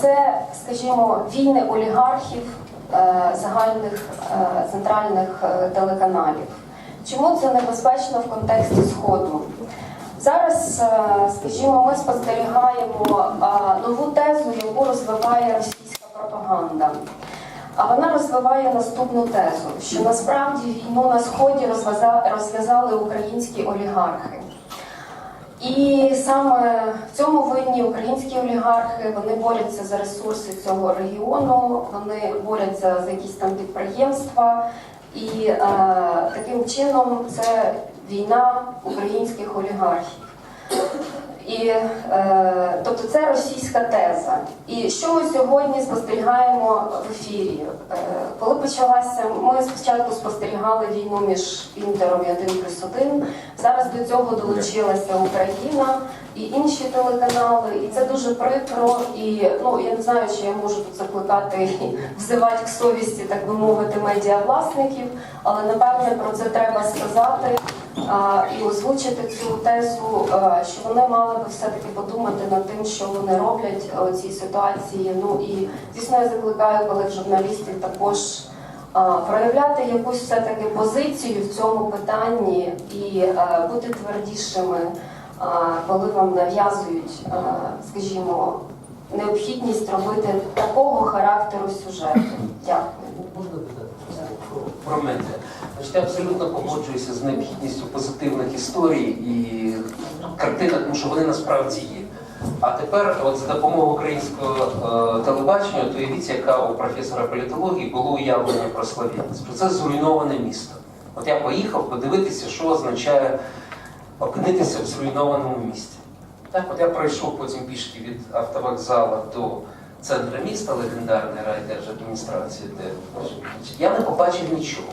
Це, скажімо, війни олігархів е, загальних е, центральних е, телеканалів. Чому це небезпечно в контексті Сходу? Зараз, скажімо, ми спостерігаємо нову тезу, яку розвиває російська пропаганда. А вона розвиває наступну тезу, що насправді війну на сході розв'яза- розв'язали українські олігархи. І саме в цьому винні українські олігархи вони борються за ресурси цього регіону, вони борються за якісь там підприємства, і е, таким чином це війна українських олігархів. І е, тобто це російська теза. І що ми сьогодні спостерігаємо в ефірі? Е, коли почалася, ми спочатку спостерігали війну між Інтером і 1 плюс 1, Зараз до цього долучилася Україна і інші телеканали. І це дуже прикро. І ну я не знаю, чи я можу тут закликати взивати к совісті, так би мовити, медіавласників, але напевне про це треба сказати і озвучити цю тезу, що вони мали би все-таки подумати над тим, що вони роблять у цій ситуації. Ну і звісно, я закликаю колег журналістів також проявляти якусь все-таки позицію в цьому питанні і е, бути твердішими, коли вам нав'язують, е, скажімо, необхідність робити такого характеру сюжету. Дякую. Можна питати про медіа? Значить, я абсолютно погоджуюся з необхідністю позитивних історій і картинок, тому що вони насправді є. А тепер, от за допомогою українського е, телебачення, то уявіть, яка у професора політології було уявлення про Слов'янськ. Це зруйноване місто. От я поїхав подивитися, що означає опинитися в зруйнованому місті. Так, от я пройшов потім пішки від автовокзалу до центру міста, легендарної райдержадміністрації, де я не побачив нічого.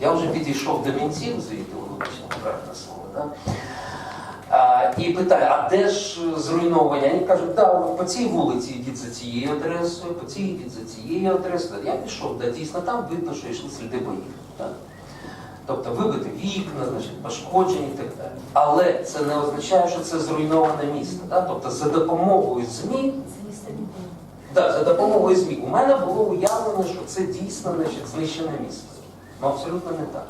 Я вже підійшов до мінців, звідти обратне слово. Да? А, і питаю, а де ж зруйновані? Вони кажуть, да, по цій вулиці йдіть за цією адресою, по цій йдіть за цією адресою. Я пішов, да, дійсно там видно, що йшли сліди боїв. Так? Тобто вибити вікна, значить, пошкоджені і так далі. Але це не означає, що це зруйноване місто. Так? Тобто за допомогою ЗМІ, да, за допомогою ЗМІ, у мене було уявлено, що це дійсно значить, знищене місто. Ну абсолютно не так.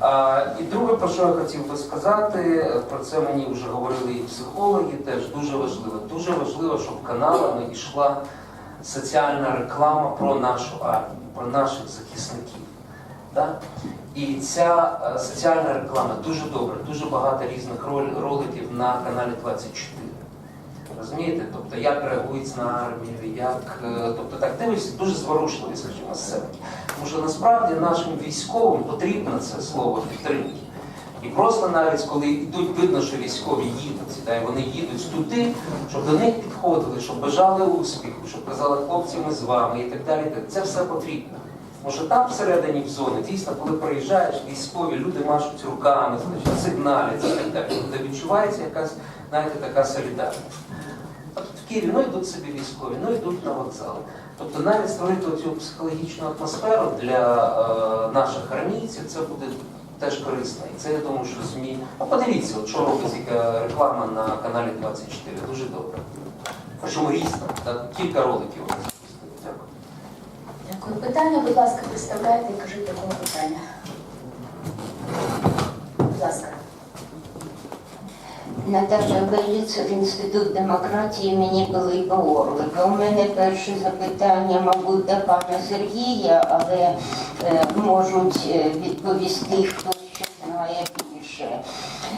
А, і друге, про що я хотів би сказати, про це мені вже говорили і психологи, теж дуже важливо. Дуже важливо, щоб каналами йшла соціальна реклама про нашу армію, про наших захисників. Да? І ця е, соціальна реклама дуже добра, дуже багато різних роликів на каналі 24. Розумієте? Тобто як реагують на армію, як е, тобто так дивишся, дуже зворушливі, скажімо, сценки. Тому що насправді нашим військовим потрібно це слово підтримки. І просто навіть коли йдуть, видно, що військові їдуть, та й вони їдуть туди, щоб до них підходили, щоб бажали успіху, щоб казали, хлопці, ми з вами і так далі. Це все потрібно. Тому там всередині в зоні, дійсно, коли приїжджаєш, військові люди машуть руками, значить, сигналяться і так далі. Де відчувається якась, знаєте, така солідарність. От в Києві ну йдуть собі військові, ну йдуть на вокзал. Тобто навіть створити цю психологічну атмосферу для е, наших армійців, це буде теж корисно. І це я думаю, що ЗМІ. Ну подивіться, от що робить реклама на каналі 24. Дуже добре. Причому різна. Так, кілька роликів. Дякую. Дякую. Питання, будь ласка, представляйте і кажіть якого питання. Будь ласка. Наташа Беліцер, Інститут демократії імені Пилипа Орлика. У мене перше запитання, мабуть, до пана Сергія, але е, можуть е, відповісти хто ще знає більше. Е,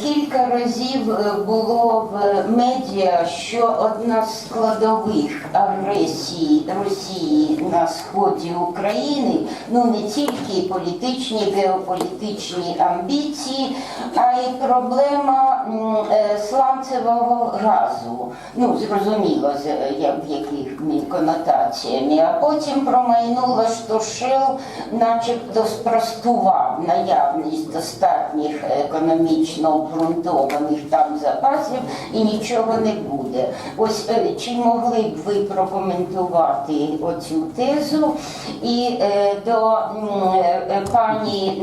Кілька разів е, було в медіа, що одна з складових агресії Росії на сході України, ну не тільки політичні, геополітичні амбіції, а й проблема е, сланцевого газу. Ну, зрозуміло, е, в яких конотаціями. А потім промайнуло, що Шел начебто спростував наявність достатніх е, конотацій економічно обґрунтованих там запасів і нічого не буде. Ось е, чи могли б ви прокоментувати оцю тезу? І е, до е, пані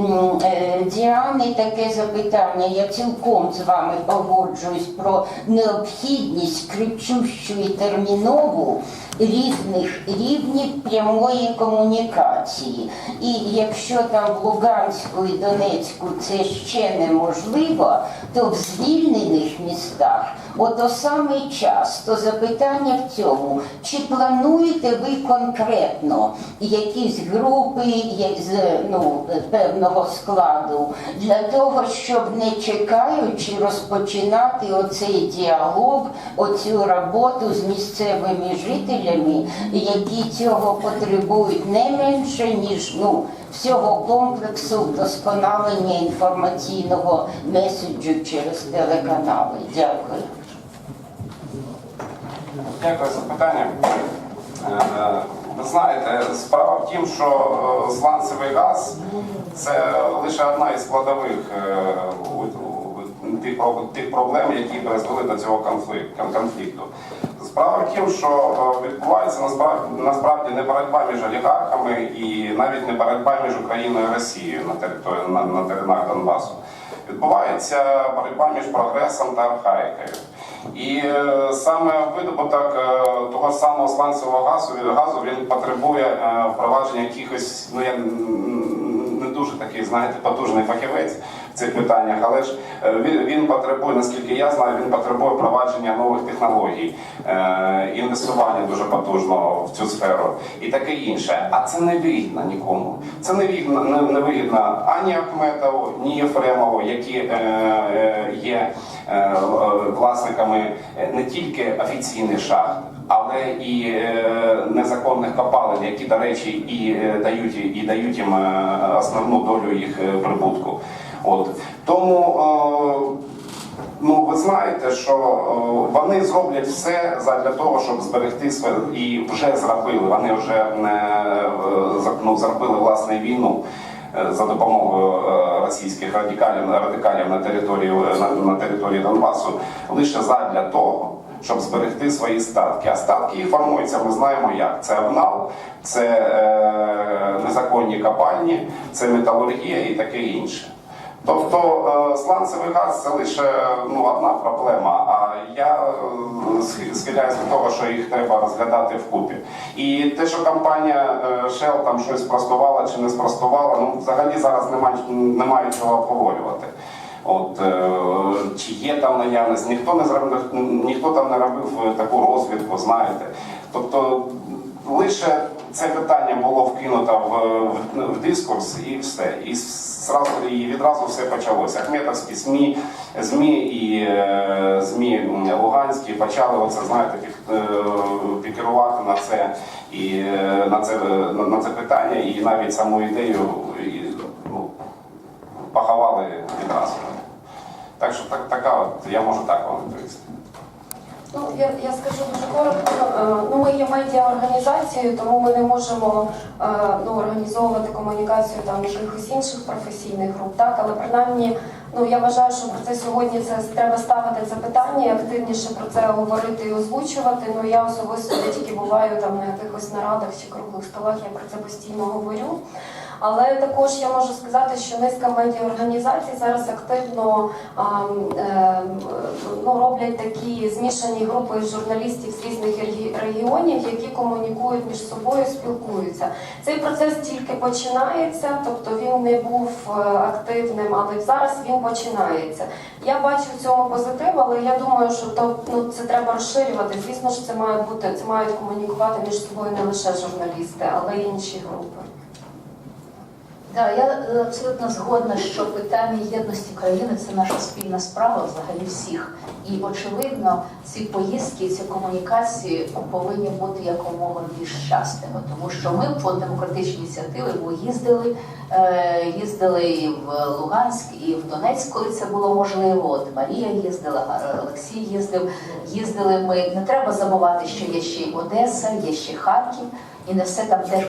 Діани таке запитання. Я цілком з вами погоджуюсь про необхідність кричущу і термінову різних рівнів прямої комунікації. І якщо там в Луганську і Донецьку це ще неможливо, то в звільнених містах ото самий час, то запитання в цьому, чи плануєте ви конкретно якісь групи з ну, певного складу для того, щоб не чекаючи розпочинати оцей діалог, оцю роботу з місцевими жителями, які цього потребують не менше, ніж ну, всього комплексу вдосконалення інформаційного меседжу через телеканали. Дякую. Дякую за питання. Е, Ви знаєте, справа в тім, що е, сланцевий газ це лише одна із складових е, тих проблем, які призвели до цього конфлікту. Справа в тім, що е, відбувається насправді, не боротьба між олігархами і навіть не боротьба між Україною і Росією на території на, на теренах Донбасу. Відбувається боротьба між прогресом та архаїкою. І е, саме видобуток е, того самого сланцевого газу, газу він потребує впровадження якихось, ну я не дуже такий, знаєте, потужний фахівець в цих питаннях, але ж е, він, він потребує, наскільки я знаю, він потребує впровадження нових технологій, е, інвестування дуже потужного в цю сферу і таке інше. А це не вигідно нікому. Це не вигідно, не, вигідно ані Ахметову, ні Єфремову, які е, є власниками не тільки офіційних шахт, але і е, незаконних копалин, які, до речі, і е, дають і дають їм е, основну долю їх прибутку. От тому. Ну, ви знаєте, що вони зроблять все задля того, щоб зберегти своє і вже зробили. Вони вже ну, зробили власне війну за допомогою е, російських радикалів, радикалів на території на, на території Донбасу лише задля того. Щоб зберегти свої статки, а статки їх формуються, ми знаємо як. Це обнал, це е, незаконні копальні, це металургія і таке інше. Тобто е, сланцевий газ це лише ну, одна проблема, а я е, схи- схиляюсь до того, що їх треба розглядати вкупі. І те, що компанія е, Shell там щось спростувала чи не спростувала, ну взагалі зараз немає, немає чого обговорювати. От е, чи є там наявність, ніхто не зробив, ніхто там не робив е, таку розвідку, знаєте. Тобто лише це питання було вкинуто в, в, в дискурс і все. І зразу і відразу все почалося. Ахметовські СМІ, ЗМІ і е, ЗМІ Луганські почали оце, знаєте, е, пікерувати на це і е, на це на це питання, і навіть саму ідею і, ну, поховали відразу. Так що так, така от, я можу так вам відповісти. Ну, я, я скажу дуже коротко. Е, Ну, ми є медіаорганізацією, тому ми не можемо е, ну, організовувати комунікацію там якихось інших професійних груп. Так, але принаймні, ну я вважаю, що про це сьогодні це треба ставити це питання активніше про це говорити і озвучувати. Ну я особисто тільки буваю там на якихось нарадах чи круглих столах, я про це постійно говорю. Але також я можу сказати, що низка медіаорганізацій зараз активно е, ну, роблять такі змішані групи журналістів з різних регіонів, які комунікують між собою, спілкуються. Цей процес тільки починається, тобто він не був е, активним, але зараз він починається. Я бачу в цьому позитив, але я думаю, що то ну це треба розширювати. Звісно ж, це має бути це мають комунікувати між собою не лише журналісти, але й інші групи. Так, я е, абсолютно згодна, що питання єдності країни це наша спільна справа взагалі всіх. І очевидно, ці поїздки, ці комунікації повинні бути якомога більш частими, тому що ми фонд демократичні ініціативи їздили, е, їздили і в Луганськ, і в Донецьк, коли це було можливо. От Марія їздила, е, Олексій їздив. Їздили ми. Не треба забувати, що є ще й Одеса, є ще Харків, і не все там теж